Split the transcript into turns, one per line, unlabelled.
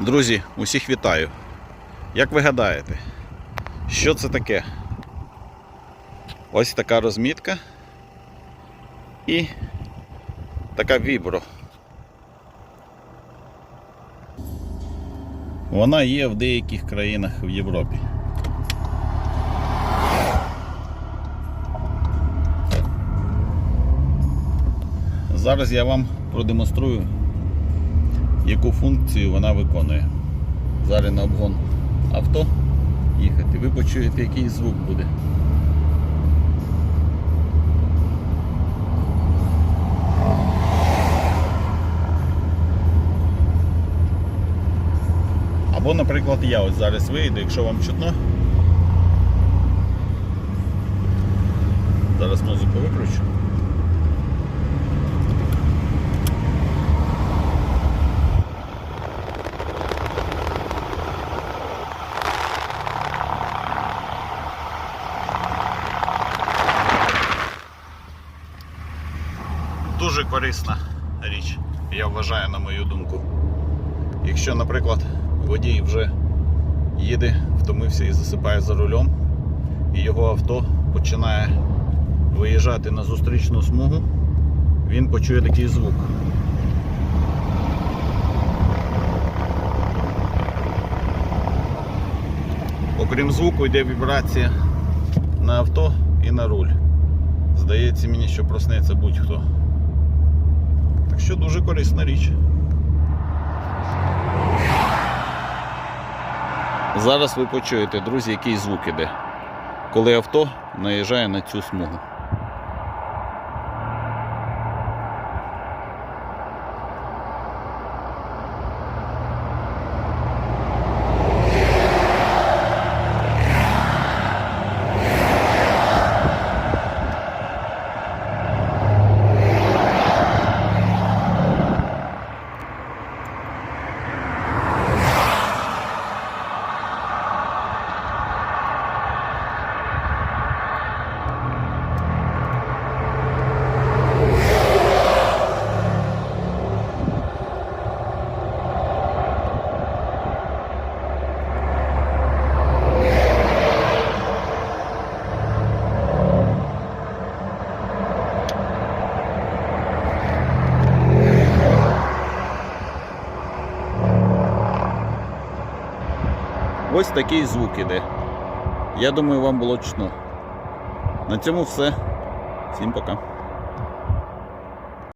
Друзі, усіх вітаю. Як ви гадаєте, що це таке? Ось така розмітка і така вібро. Вона є в деяких країнах в Європі. Зараз я вам продемонструю, яку функцію вона виконує. Зараз на обгон авто їхати, ви почуєте, який звук буде. Або, наприклад, я ось зараз вийду, якщо вам чутно. Зараз музику виключу. Дуже корисна річ, я вважаю, на мою думку. Якщо, наприклад, водій вже їде, втомився і засипає за рулем, і його авто починає виїжджати на зустрічну смугу, він почує такий звук. Окрім звуку йде вібрація на авто і на руль. Здається мені, що проснеться будь-хто. Що дуже корисна річ. Зараз ви почуєте, друзі, який звук іде, коли авто наїжджає на цю смугу. Ось такий звук іде. Я думаю, вам було чутно. На цьому все. Всім пока.